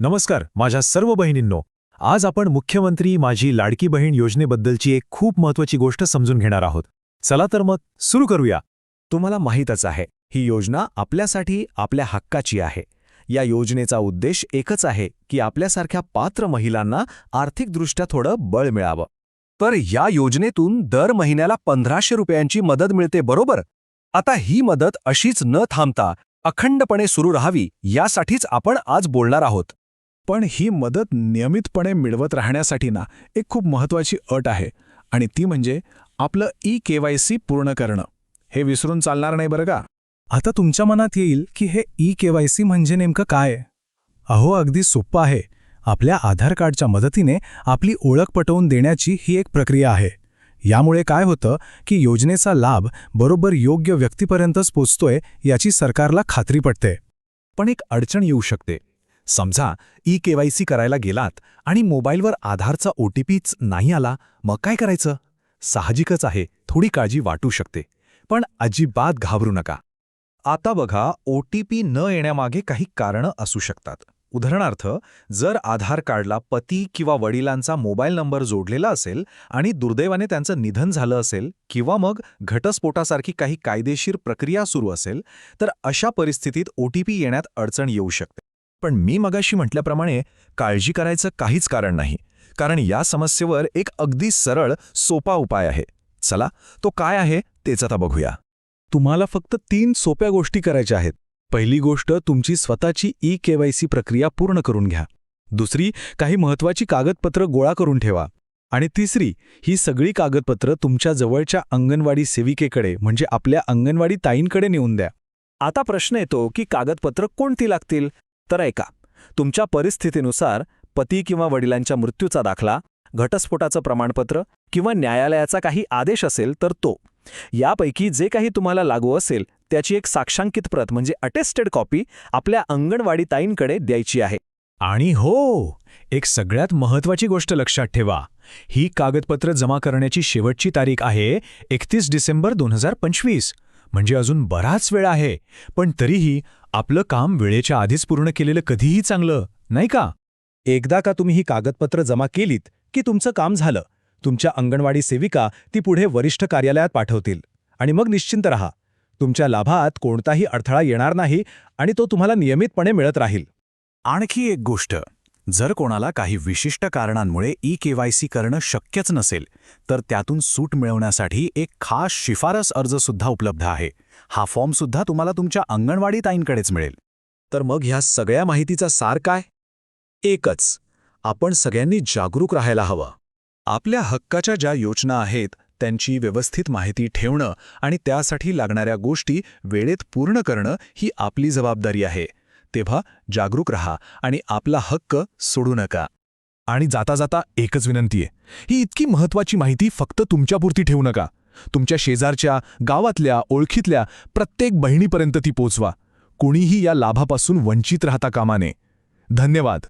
नमस्कार माझ्या सर्व बहिणींनो. आज आपण मुख्यमंत्री माझी लाडकी बहीण योजनेबद्दलची एक खूप महत्वाची गोष्ट समजून घेणार आहोत. चला तर मग सुरू करूया. तुम्हाला माहीतच आहे ही योजना आपल्यासाठी आपल्या हक्काची आहे. या योजनेचा उद्देश एकच आहे की आपल्यासारख्या पात्र महिलांना आर्थिकदृष्ट्या थोडं बळ मिळावं. तर या योजनेतून दर महिन्याला पंधराशे रुपयांची मदत मिळते बरोबर? आता ही मदत अशीच न थांबता अखंडपणे सुरू राहावी यासाठीच आपण आज बोलणार आहोत. पण ही मदत नियमितपणे मिळवत राहण्यासाठी ना एक खूप महत्वाची अट आहे. आणि ती म्हणजे आपलं ई के वाय सी पूर्ण करणं. हे विसरून चालणार नाही बरं का? आता तुमच्या मनात येईल की हे ई केवायसी म्हणजे नेमकं काय? अहो अगदी सोप्पं आहे. आपल्या आधार कार्डच्या मदतीने आपली ओळख पटवून देण्याची ही एक प्रक्रिया आहे. यामुळे काय होतं की योजनेचा लाभ बरोबर योग्य व्यक्तीपर्यंतच पोचतोय याची सरकारला खात्री पटते. पण एक अडचण येऊ शकते. समजा ई केवायसी करायला गेलात आणि मोबाईलवर आधारचा ओटीपीच नाही आला मग काय करायचं? साहजिकच आहे थोडी काळजी वाटू शकते. पण अजिबात घाबरू नका. आता बघा ओटीपी न येण्यामागे काही कारणं असू शकतात. उदाहरणार्थ जर आधार कार्डला पती किंवा वडिलांचा मोबाईल नंबर जोडलेला असेल आणि दुर्दैवाने त्यांचं निधन झालं असेल किंवा मग घटस्फोटासारखी काही कायदेशीर प्रक्रिया सुरू असेल तर अशा परिस्थितीत ओटीपी येण्यात अडचण येऊ शकते. पण मी मगाशी म्हटल्याप्रमाणे काळजी करायचं काहीच कारण नाही. कारण या समस्येवर एक अगदी सरळ सोपा उपाय आहे. चला तो काय आहे तेच आता बघूया. तुम्हाला फक्त तीन सोप्या गोष्टी करायच्या आहेत. पहिली गोष्ट तुमची स्वतःची ई केवायसी प्रक्रिया पूर्ण करून घ्या. दुसरी काही महत्वाची कागदपत्र गोळा करून ठेवा. आणि तिसरी ही सगळी कागदपत्र तुमच्या जवळच्या अंगणवाडी सेविकेकडे म्हणजे आपल्या अंगणवाडी ताईंकडे नेऊन द्या. आता प्रश्न येतो की कागदपत्र कोणती लागतील? तर ऐका तुमच्या परिस्थितीनुसार पती किंवा वडिलांच्या मृत्यूचा दाखला घटस्फोटाचं प्रमाणपत्र किंवा न्यायालयाचा काही आदेश असेल तर तो. यापैकी जे काही तुम्हाला लागू असेल त्याची एक साक्षांकित प्रत म्हणजे अटेस्टेड कॉपी आपल्या अंगणवाडी ताईंकडे द्यायची आहे. आणि हो एक सगळ्यात महत्वाची गोष्ट लक्षात ठेवा. ही कागदपत्र जमा करण्याची शेवटची तारीख आहे एकतीस डिसेंबर दोन हजार पंचवीस. म्हणजे अजून बराच वेळ आहे. पण तरीही आपलं काम वेळेच्या आधीच पूर्ण केलेलं कधीही चांगलं नाही का? एकदा का तुम्ही ही कागदपत्र जमा केलीत की तुमचं काम झालं. तुमच्या अंगणवाडी सेविका ती पुढे वरिष्ठ कार्यालयात पाठवतील. आणि मग निश्चिंत रहा. तुमच्या लाभात कोणताही अडथळा येणार नाही आणि तो तुम्हाला नियमितपणे मिळत राहील. आणखी एक गोष्ट. जर कोणाला काही विशिष्ट कारणांमुळे ई केवायसी करणं शक्यच नसेल तर त्यातून सूट मिळवण्यासाठी एक खास शिफारस अर्जसुद्धा उपलब्ध आहे. हा फॉर्मसुद्धा तुम्हाला तुमच्या अंगणवाडी ताईंकडेच मिळेल. तर मग ह्या सगळ्या माहितीचा सार काय? एकच आपण सगळ्यांनी जागरूक राहायला हवं. आपल्या हक्काच्या ज्या योजना आहेत त्यांची व्यवस्थित माहिती ठेवणं आणि त्यासाठी लागणाऱ्या गोष्टी वेळेत पूर्ण करणं ही आपली जबाबदारी आहे. तेव्हा जागरूक रहा आणि आपला हक्क सोडू नका. आणि जाता जाता एकच विनंती आहे. ही इतकी महत्वाची माहिती फक्त तुमच्यापुरती ठेवू नका. तुमच्या शेजारच्या गावातल्या ओळखीतल्या प्रत्येक बहिणीपर्यंत ती पोचवा. कुणीही या लाभापासून वंचित राहता कामाने धन्यवाद.